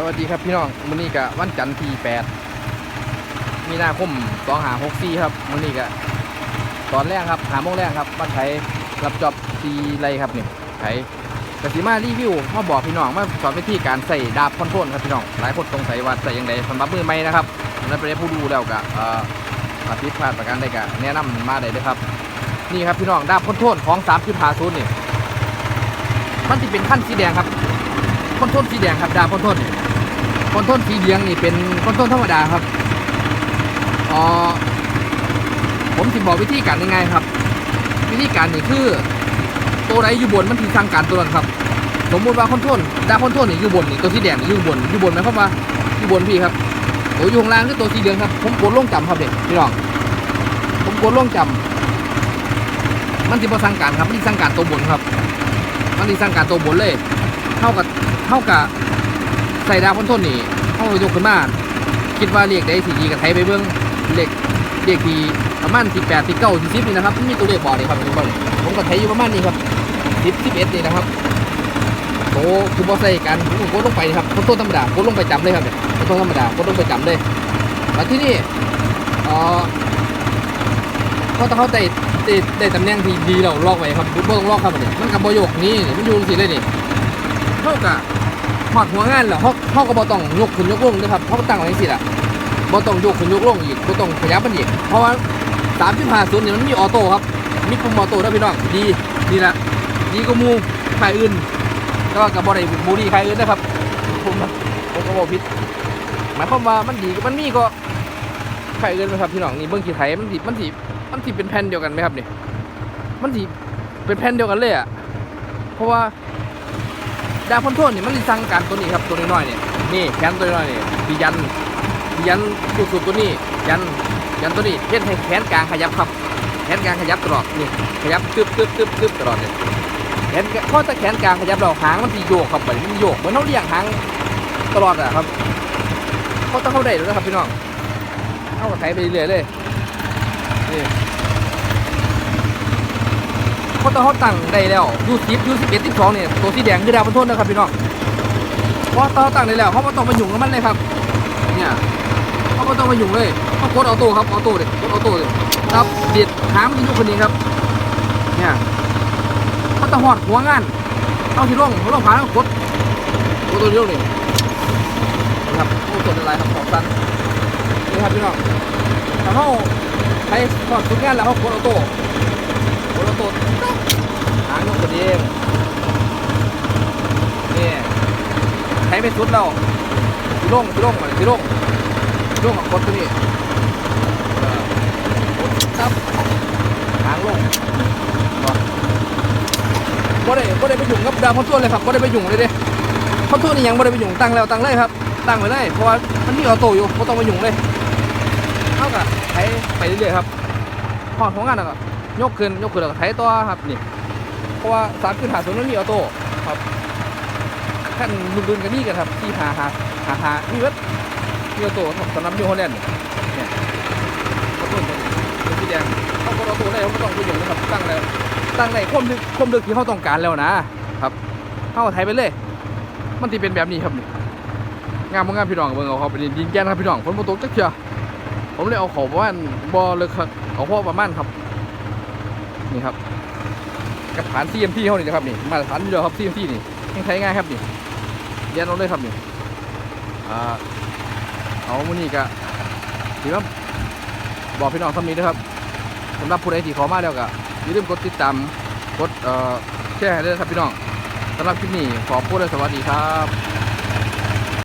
สวัสดีครับพี่น้องมื้อนี้ก็วันจันทร์ที่8มีนาคม2564ครับมื้อนี้ก็ตอนแรกครับหาโมงแรกครับบ้านไทยรับจอบซีไรครับนี่ไทยกสิมารีวิวมาบอกพี่น้องมาสอนวิธีการใส่ดาบคอนโทรลครับพี่น้องหลายคนสงสัยว่าใส่ยังไงสำหรับมือใหม่นะครับนั้นไปได้ผู้ดูแล้วก็เอ่อถ้าผิดพลาดประการใดก็แนะนำมาได้เลยครับ นี่ครับพี่น้องดาบคอนโทรลของ3.50นี่มันจะเป็นขั้นสีแดงครับคอนโทรลสีแดงครับดาบคอนโทรลนี่ อนโทรลสีเหลืองนี่เป็นคอนโทรลธรรมดาครับออผมสิบอกวิธีการยังไงครับ วิธีการนี่คือ ตัวไหนอยู่บนมันที่สั่งการตัวนั้นครับ สมมติว่าคอนโทรลดาคอนโทรลนี่อยู่บนนี่ตัวสีแดงนี่อยู่บนอยู่บนไหมความว่าอยู่บนพี่ครับตัวอยู่ข้างล่างคือตัวสีเหลืองครับ ผมกดลงจำครับเด็กพี่น้องผมกดลงจำมันสิบ่สั่งการครับมันสิสั่งการตัวบนครับ มันสิสั่งการตัวบนเลยเท่ากับเท่ากับ ใส่ดาวพ้นต้นนี่เข้ายกขึ้นมาคิดว่าเลขได้สีดีกับไทยไปเบิ้องเลขเลขที่ประมาณสิบแปดสิบเก้าสิบสิบนี่นะครับมีตัวเลขบอกเลยครับทุกคนผมกับไทยอยู่ประมาณนี้ครับสิบสิบเอ็ดนี่นะครับโตคือบอใส่กันผมกดลงไปครับพ้นต้นธรรมดากดลงไปจำเลยครับเนี่ยพ้นต้นธรรมดากดลงไปจำเลยมาที่นี่เออเขาต้องเข้าใจได้ได้ตำแหน่งที่ดีเราลอกไว้ครับบ่ต้องลอกครับอันนี้มันกับบโยกนี่นี่มันอยู่สิเลยนี่เท่ากับ หอดหัวงานแล้วเขาเขาก็บ่ต้องยกขึ้นยกลงนะครับเขาก็ตั้งไว้สิล่ะบ่ต้องยกขึ้นยกลงอีกบ่ต้องขยับมันอีกเพราะว่า3.50นี่ยมันมีออโต้ครับมีปุ่มออโต้นะพี่น้องดีดีละดีกว่าหมูขายอื่นแต่ว่ากับบ่ได้หมูดีขายอื่นนะครับผมผมก็บ่ผิดหมายความว่ามันดีมันมีก็ขายอื่นไหมครับพี่น้องนี่เบิ่งขี้ไถมันสิมันสิมันสิเป็นแผ่นเดียวกันไหมครับนี่มันสิเป็นแผ่นเดียวกันเลยอะเพราะว่า ดาวพ้นโทษนี่มันสิสั่งการตัวนี้ครับตัวน้อยๆเนี่ยนี่แขนตัวน้อยๆนี่ดียันดียันสุดๆตัวนี้ยันยันตัวนี้เล่นให้แขนกลางขยับครับแขนกลางขยับตลอดนี่ขยับตึ๊บตึ๊บตึ๊บตึ๊บตลอดเนี่ยแขนเพราะแต่แขนกลางขยับเราหางมันสีโยกครับแบบมันโยกเหมือนเขาเลี้ยงหางตลอดอะครับเขาต้องเข้าได้ด้วยนะครับพี่น้องเข้ากับไถไปเรื่อยเลยนี่ เขาเขาตั้งได้แล้วยูสิบยูสิบเอ็ดสิบสองเนี่ยตัวสีแดงคือดาวพ้นโทษนะครับพี่น้องเพราะเขาตั้งได้แล้วเขาไม่ต้องมายุ่งกับมันเลยครับ เนี่ยเขาไม่ต้องมายุ่งเลยเขากดออโต้ครับออโต้เลยกดออโต้เลยครับเด็ดหามันอยู่คนนี้ครับ เนี่ยเขาต้องหอดหัวงานเอาที่ร่องเขาต้องผ่านเขากดกดตัวเดียวนี่นะครับโอ้ตัวอะไรครับของสั้นนี่ครับพี่น้องถ้าเขาใช้ถอดทุกงานแล้วเขากดออโต้กดออโต้างยกคนเองนี่ใช้ไม่สุดเราที่ร่องที่ร่องมาที่ร่องที่ร่องของกดตัวนี้กดครับหางลงบ่ได้บ่ได้ไปยุ่งกับดาวคอนโทรลเลยครับบ่ได้ไปยุ่งเลยเด้คอนโทรลนี่ยังบ่ได้ไปยุ่งตั้งแล้วตั้งเลยครับตั้งไว้เลยเพราะว่ามันมีออโต้อยู่บ่ต้องไปยุ่งเลยเท่ากับไถไปเรื่อยๆครับพอของงานแล้วก็ยกขึ้นยกขึ้นแล้วก็ไถต่อครับนี่ เพราะว่าสามขึ้นหาศูนย์มันมีออโต้ครับขั้นดุนๆกันนี่กันครับที่หาหาหาหามีเวัดมีออโต้สำหรับนิวฮแลนด์เนี่ยคอนโทรลตัวนี้เป็นสีแดงเขาก็ออโต้ได้เขาไม่ต้องไปยุ่งนะครับตั้งแล้วตั้งในความลึกความลึกที่เขาต้องการแล้วนะครับเข้าไทยไปเลย มันที่เป็นแบบนี้ครับนี่งามบ่งามพี่น้องเบิ่งเอาเขาไปดินแกนครับพี่น้องฝนตกจักเทื่อผมเลยเอาเขาประมาณบ่ลึกครับเอาพอประมาณครับ นี่ครับ กระฐาน CMT เขานี่นะครับนี่มาตรฐานอยู่แล้วครับ CMT นี่ยังใช้ง่ายครับนี่เรียนเอาเลยครับนี่อ่าเอามือนี่ก็สิมาบอกพี่น้องท่านี้นะครับสำหรับผู้ใดที่ขอมาแล้วก็อย่าลืมกดติดตามกดแชร์ให้ด้วยครับพี่น้องสำหรับคลิปนี้ขอพูดเลยสวัสดีครับ